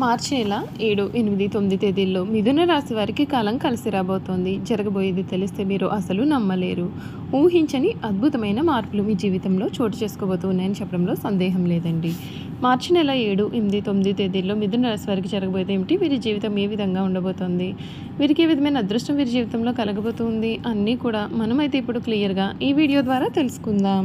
మార్చి నెల ఏడు ఎనిమిది తొమ్మిది తేదీల్లో మిథున రాశి వారికి కాలం కలిసి రాబోతోంది. జరగబోయేది తెలిస్తే మీరు అసలు నమ్మలేరు. ఊహించని అద్భుతమైన మార్పులు మీ జీవితంలో చోటు చేసుకోబోతున్నాయని చెప్పడంలో సందేహం లేదండి. మార్చి నెల ఏడు ఎనిమిది తొమ్మిది తేదీల్లో మిథున రాశి వారికి జరగబోయేది ఏమిటి? వీరి జీవితం ఏ విధంగా ఉండబోతోంది? వీరికి ఏ విధమైన అదృష్టం వీరి జీవితంలో కలగబోతుంది? అన్నీ కూడా మనమైతే ఇప్పుడు క్లియర్గా ఈ వీడియో ద్వారా తెలుసుకుందాం.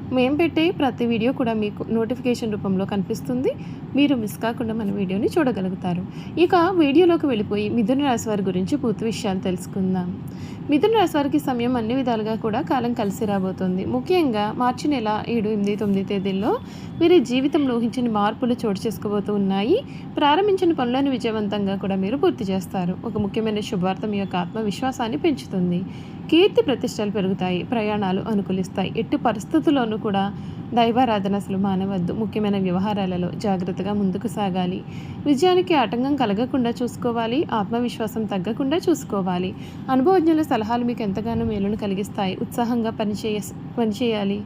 మేము పెట్టే ప్రతి వీడియో కూడా మీకు నోటిఫికేషన్ రూపంలో కనిపిస్తుంది. మీరు మిస్ కాకుండా మన వీడియోని చూడగలుగుతారు. ఇక వీడియోలోకి వెళ్ళిపోయి మిథున రాశి వారి గురించి పూర్తి విషయాలు తెలుసుకుందాం. మిథున రాశి వారికి సమయం అన్ని విధాలుగా కూడా కాలం కలిసి రాబోతుంది. ముఖ్యంగా మార్చి నెల ఏడు ఎనిమిది తొమ్మిది తేదీల్లో మీరు జీవితంలో ఊహించిన మార్పులు చోటు చేసుకోబోతూ ఉన్నాయి. ప్రారంభించిన పనులను విజయవంతంగా కూడా మీరు పూర్తి చేస్తారు. ఒక ముఖ్యమైన శుభవార్త మీ యొక్క ఆత్మవిశ్వాసాన్ని పెంచుతుంది. కీర్తి ప్రతిష్టలు పెరుగుతాయి ప్రయాణాలు అనుకూలిస్తాయి. ఎట్టి పరిస్థితుల్లోనూ కూడా దైవారాధన అసలు మానవద్దు. ముఖ్యమైన వ్యవహారాలలో జాగ్రత్తగా ముందుకు సాగాలి. విజయానికి ఆటంకం కలగకుండా చూసుకోవాలి. ఆత్మవిశ్వాసం తగ్గకుండా చూసుకోవాలి. అనుభవజ్ఞుల సలహాలు మీకు ఎంతగానో మేలును కలిగిస్తాయి. ఉత్సాహంగా పనిచేయ పనిచేయాలి.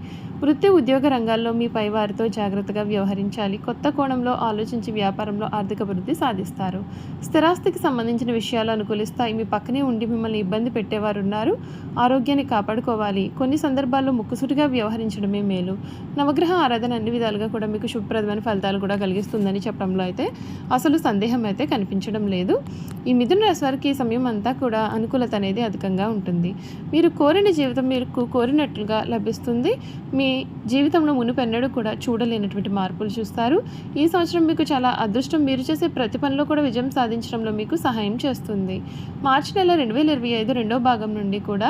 వృత్తి ఉద్యోగ రంగాల్లో మీ పైవారితో జాగ్రత్తగా వ్యవహరించాలి. కొత్త కోణంలో ఆలోచించి వ్యాపారంలో ఆర్థిక అభివృద్ధి సాధిస్తారు. స్థిరాస్తికి సంబంధించిన విషయాలు అనుకూలిస్తాయి. మీ పక్కనే ఉండి మిమ్మల్ని ఇబ్బంది పెట్టేవారు ఉన్నారు ఆరోగ్యాన్ని కాపాడుకోవాలి. కొన్ని సందర్భాల్లో ముక్కుసుటిగా వ్యవహరించడమే మేలు. నవగ్రహ ఆరాధన అన్ని విధాలుగా కూడా మీకు శుభప్రదమైన ఫలితాలు కూడా కలిగిస్తుందని చెప్పడంలో అయితే అసలు సందేహం అయితే కనిపించడం లేదు. ఈ మిథున రాశి వారికి ఈ సమయం అంతా కూడా అనుకూలత అనేది అధికంగా ఉంటుంది. మీరు కోరిన జీవితం మీకు కోరినట్లుగా లభిస్తుంది. మీ జీవితంలో మునుపెన్నడూ కూడా చూడలేనటువంటి మార్పులు చూస్తారు. ఈ సంవత్సరం మీకు చాలా అదృష్టం. మీరు చేసే ప్రతి పనిలో కూడా విజయం సాధించడంలో మీకు సహాయం చేస్తుంది. మార్చి నెల రెండు వేల ఇరవై ఐదు రెండో భాగం నుండి కూడా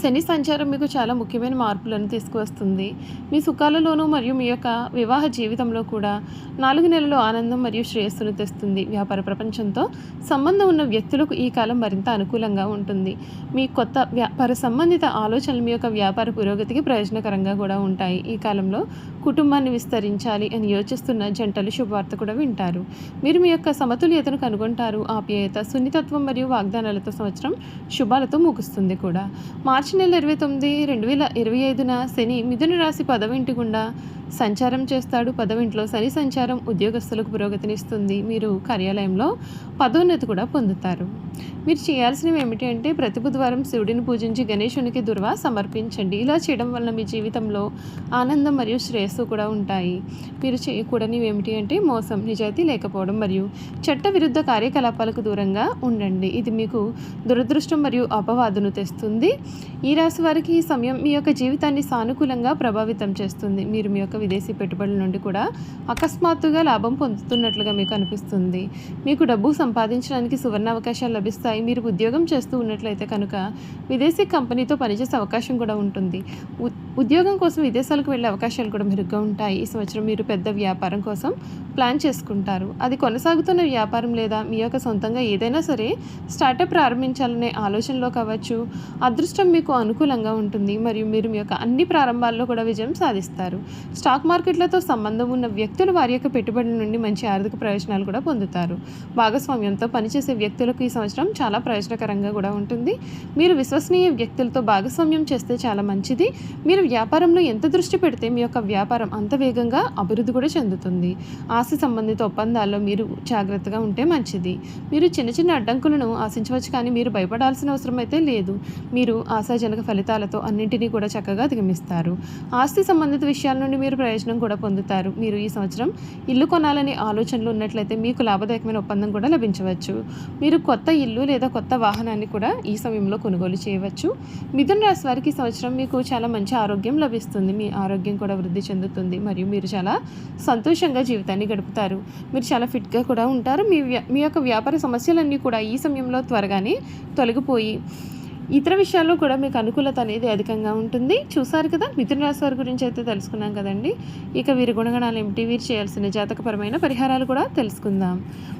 శని సంచారం మీకు చాలా ముఖ్యమైన మార్పులను తీసుకువస్తుంది. మీ సుఖాలలోనూ మరియు మీ యొక్క వివాహ జీవితంలో కూడా నాలుగు నెలలు ఆనందం మరియు శ్రేయస్సును తెస్తుంది. వ్యాపార ప్రపంచంతో సంబంధం ఉన్న వ్యక్తులకు ఈ కాలం మరింత అనుకూలంగా ఉంటుంది. మీ కొత్త వ్యాపార సంబంధిత ఆలోచనలు మీ యొక్క వ్యాపార పురోగతికి ప్రయోజనకరంగా కూడా ఉంటాయి. ఈ కాలంలో కుటుంబాన్ని విస్తరించాలి అని యోచిస్తున్న జంటలు శుభవార్త కూడా వింటారు. మీరు మీ యొక్క సమతుల్యతను కనుగొంటారు. ఆప్యాయత సున్నితత్వం మరియు వాగ్దానాలతో సంవత్సరం శుభాలతో ముగుస్తుంది కూడా. మార్చి నెల ఇరవై తొమ్మిది రెండు వేల ఇరవై ఐదున శని మిథున రాశి పదవింటి గుండా సంచారం చేస్తాడు. పదవింట్లో శని సంచారం ఉద్యోగస్తులకు పురోగతినిస్తుంది. మీరు కార్యాలయంలో పదోన్నతి కూడా పొందుతారు. మీరు చేయాల్సినవి ఏమిటి అంటే ప్రతి బుధవారం శివుడిని పూజించి గణేశునికి దుర్వా సమర్పించండి. ఇలా చేయడం వల్ల మీ జీవితంలో ఆనందం మరియు శ్రేయస్సు కూడా ఉంటాయి. మీరు చేయకూడనివి ఏమిటి అంటే మోసం నిజాయితీ లేకపోవడం మరియు చట్ట విరుద్ధ కార్యకలాపాలకు దూరంగా ఉండండి. ఇది మీకు దురదృష్టం మరియు అపవాదును తెస్తుంది. ఈ రాశి వారికి ఈ సమయం మీ యొక్క జీవితాన్ని సానుకూలంగా ప్రభావితం చేస్తుంది. మీరు మీ యొక్క విదేశీ పెట్టుబడుల నుండి కూడా అకస్మాత్తుగా లాభం పొందుతున్నట్లుగా మీకు అనిపిస్తుంది. మీకు డబ్బు సంపాదించడానికి సువర్ణ అవకాశాలు లభిస్తాయి. మీరు ఉద్యోగం చేస్తూ ఉన్నట్లయితే కనుక విదేశీ కంపెనీతో పనిచేసే అవకాశం కూడా ఉంటుంది. ఉ- ఉద్యోగం కోసం విదేశాలకు వెళ్ళే అవకాశాలు కూడా మెరుగ్గా ఉంటాయి. ఈ సంవత్సరం మీరు పెద్ద వ్యాపారం కోసం ప్లాన్ చేసుకుంటారు. అది కొనసాగుతున్న వ్యాపారం లేదా మీ యొక్క సొంతంగా ఏదైనా సరే స్టార్టప్ ప్రారంభించాలనే ఆలోచనలో కావచ్చు. అదృష్టం మీకు అనుకూలంగా ఉంటుంది. మరియు మీరు మీ యొక్క అన్ని ప్రారంభాల్లో కూడా విజయం సాధిస్తారు. స్టాక్ మార్కెట్లతో సంబంధం ఉన్న వ్యక్తులు వారి యొక్క పెట్టుబడుల నుండి మంచి ఆర్థిక ప్రయోజనాలు కూడా పొందుతారు. భాగస్వామ్యంతో పనిచేసే వ్యక్తులకు ఈ సంవత్సరం చాలా ప్రయోజనకరంగా కూడా ఉంటుంది. మీరు విశ్వసనీయ వ్యక్తులతో భాగస్వామ్యం చేస్తే చాలా మంచిది. మీరు వ్యాపారంలో ఎంత దృష్టి పెడితే మీ యొక్క వ్యాపారం అంత వేగంగా అభివృద్ధి కూడా చెందుతుంది. ఆస్తి సంబంధిత ఒప్పందాల్లో మీరు జాగ్రత్తగా ఉంటే మంచిది. మీరు చిన్న చిన్న అడ్డంకులను ఆశించవచ్చు కానీ మీరు భయపడాల్సిన అవసరం అయితే లేదు. మీరు ఆశ ఆశాజనక ఫలితాలతో అన్నింటినీ కూడా చక్కగా అధిగమిస్తారు. ఆస్తి సంబంధిత విషయాల నుండి మీరు ప్రయోజనం కూడా పొందుతారు. మీరు ఈ సంవత్సరం ఇల్లు కొనాలనే ఆలోచనలు ఉన్నట్లయితే మీకు లాభదాయకమైన ఒప్పందం కూడా లభించవచ్చు. మీరు కొత్త ఇల్లు లేదా కొత్త వాహనాన్ని కూడా ఈ సమయంలో కొనుగోలు చేయవచ్చు. మిథున రాశి వారికి ఈ సంవత్సరం మీకు చాలా మంచి ఆరోగ్యం లభిస్తుంది. మీ ఆరోగ్యం కూడా వృద్ధి చెందుతుంది. మరియు మీరు చాలా సంతోషంగా జీవితాన్ని గడుపుతారు. మీరు చాలా ఫిట్గా కూడా ఉంటారు. మీ మీ యొక్క వ్యాపార సమస్యలన్నీ కూడా ఈ సమయంలో త్వరగానే తొలగిపోయి ఇతర విషయాల్లో కూడా మీకు అనుకూలత అనేది అధికంగా ఉంటుంది. చూసారు కదా మిథున రాశి వారి గురించి అయితే తెలుసుకున్నాం కదండి. ఇక వీరి గుణగణాలు ఏమిటి? వీరు చేయాల్సిన జాతకపరమైన పరిహారాలు కూడా తెలుసుకుందాం.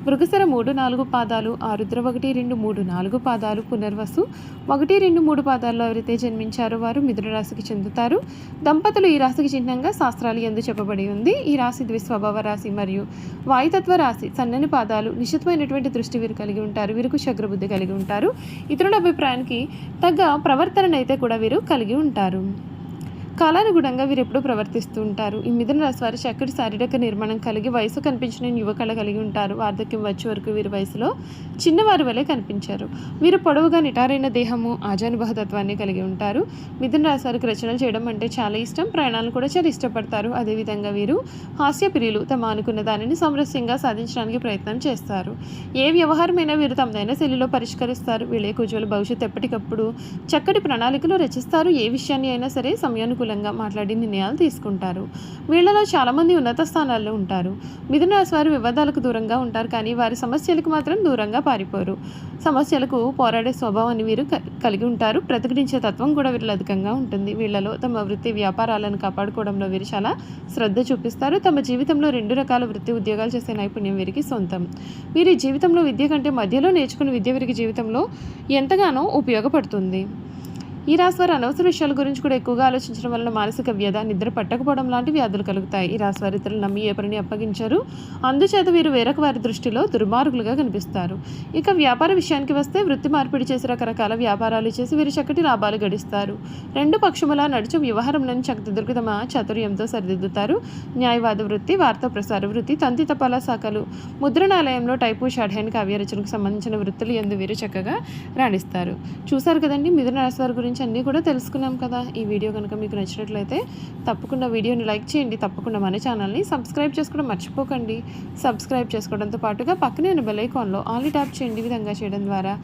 మృగశిర మూడు నాలుగు పాదాలు ఆరుద్ర ఒకటి రెండు మూడు నాలుగు పాదాలు పునర్వసు ఒకటి రెండు మూడు పాదాల్లో ఎవరైతే జన్మించారో వారు మిథున రాశికి చెందుతారు. దంపతులు ఈ రాశికి చిహ్నంగా శాస్త్రాలు ఎందు చెప్పబడి ఉంది. ఈ రాశి ద్విస్వభావ రాశి మరియు వాయుతత్వ రాశి సన్నని పాదాలు నిశ్చితమైనటువంటి దృష్టి వీరు కలిగి ఉంటారు. వీరికి శగ్రబుద్ధి కలిగి ఉంటారు. ఇతరుల అభిప్రాయానికి తగ్గ ప్రవర్తనను అయితే కూడా వీరు కలిగి ఉంటారు. కాలానుగుణంగా వీరు ఎప్పుడూ ప్రవర్తిస్తూ ఉంటారు. ఈ మిథున రాశి వారు చక్కటి శారీరక నిర్మాణం కలిగి వయసు కనిపించిన యువకళ కలిగి ఉంటారు. వార్ధక్యం వచ్చే వరకు వీరి వయసులో చిన్నవారి వలె కనిపించారు. వీరు పొడవుగా నిటారైన దేహము ఆజానుభవతత్వాన్ని కలిగి ఉంటారు. మిథున రాశి వారికి రచనలు చేయడం అంటే చాలా ఇష్టం. ప్రయాణాలు కూడా చాలా ఇష్టపడతారు. అదేవిధంగా వీరు హాస్యప్రియులు. తమ అనుకున్న దానిని సామరస్యంగా సాధించడానికి ప్రయత్నం చేస్తారు. ఏ వ్యవహారమైనా వీరు తమదైన శైలిలో పరిష్కరిస్తారు. వీళ్ళ యొక్క భవిష్యత్తు ఎప్పటికప్పుడు చక్కటి ప్రణాళికలు రచిస్తారు. ఏ విషయాన్ని అయినా సరే అనుకూలంగా మాట్లాడి నిర్ణయాలు తీసుకుంటారు. వీళ్ళలో చాలామంది ఉన్నత స్థానాల్లో ఉంటారు. మిథున రాశి వారు వివాదాలకు దూరంగా ఉంటారు కానీ వారి సమస్యలకు మాత్రం దూరంగా పారిపోరు. సమస్యలకు పోరాడే స్వభావాన్ని వీరు క- కలిగి ఉంటారు. ప్రతిఘటించే తత్వం కూడా వీరిలో అధికంగా ఉంటుంది. వీళ్ళలో తమ వృత్తి వ్యాపారాలను కాపాడుకోవడంలో వీరు చాలా శ్రద్ధ చూపిస్తారు. తమ జీవితంలో రెండు రకాల వృత్తి ఉద్యోగాలు చేసే నైపుణ్యం వీరికి సొంతం. వీరి జీవితంలో విద్య కంటే మధ్యలో నేర్చుకున్న విద్య వీరికి జీవితంలో ఎంతగానో ఉపయోగపడుతుంది. ఈ రాశి వారు అనవసర విషయాల గురించి కూడా ఎక్కువగా ఆలోచించడం వలన మానసిక వ్యధ నిద్ర పట్టకపోవడం లాంటి వ్యాధులు కలుగుతాయి. ఈ రాశి వారి ఇతరులు నమ్మి ఏ పనిని అప్పగించారు. అందుచేత వీరు వేరొక వారి దృష్టిలో దుర్మార్గులుగా కనిపిస్తారు. ఇక వ్యాపార విషయానికి వస్తే వృత్తి మార్పిడి చేసి రకరకాల వ్యాపారాలు చేసి వీరు చక్కటి లాభాలు గడిస్తారు. రెండు పక్షముల నడుచు వ్యవహారంలోని చక్కదిద్దుకు తమ చాతుర్యంతో సరిదిద్దుతారు. న్యాయవాద వృత్తి వార్తా ప్రసార వృత్తి తంతి తపాలా శాఖలు ముద్రణాలయంలో టైపు షాఢ్యాన్ కావ్య రచనకు సంబంధించిన వృత్తులు ఎందు వీరు చక్కగా రాణిస్తారు. చూశారు కదండి మిథున రాశి వారి గురించి అన్నీ కూడా తెలుసుకున్నాం కదా. ఈ వీడియో కనుక మీకు నచ్చినట్లయితే తప్పకుండా వీడియోని లైక్ చేయండి. తప్పకుండా మన ఛానల్ని సబ్స్క్రైబ్ చేసుకోవడం మర్చిపోకండి. సబ్స్క్రైబ్ చేసుకోవడంతో పాటుగా పక్కనే ఉన్న బెల్ ఐకాన్లో ఆల్ ట్యాప్ చేయండి విధంగా చేయడం ద్వారా.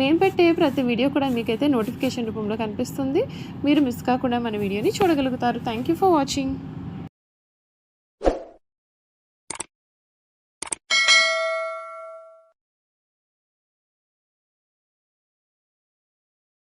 మేము పెట్టే ప్రతి వీడియో కూడా మీకైతే నోటిఫికేషన్ రూపంలో కనిపిస్తుంది. మీరు మిస్ కాకుండా మన వీడియోని చూడగలుగుతారు. Thank you for watching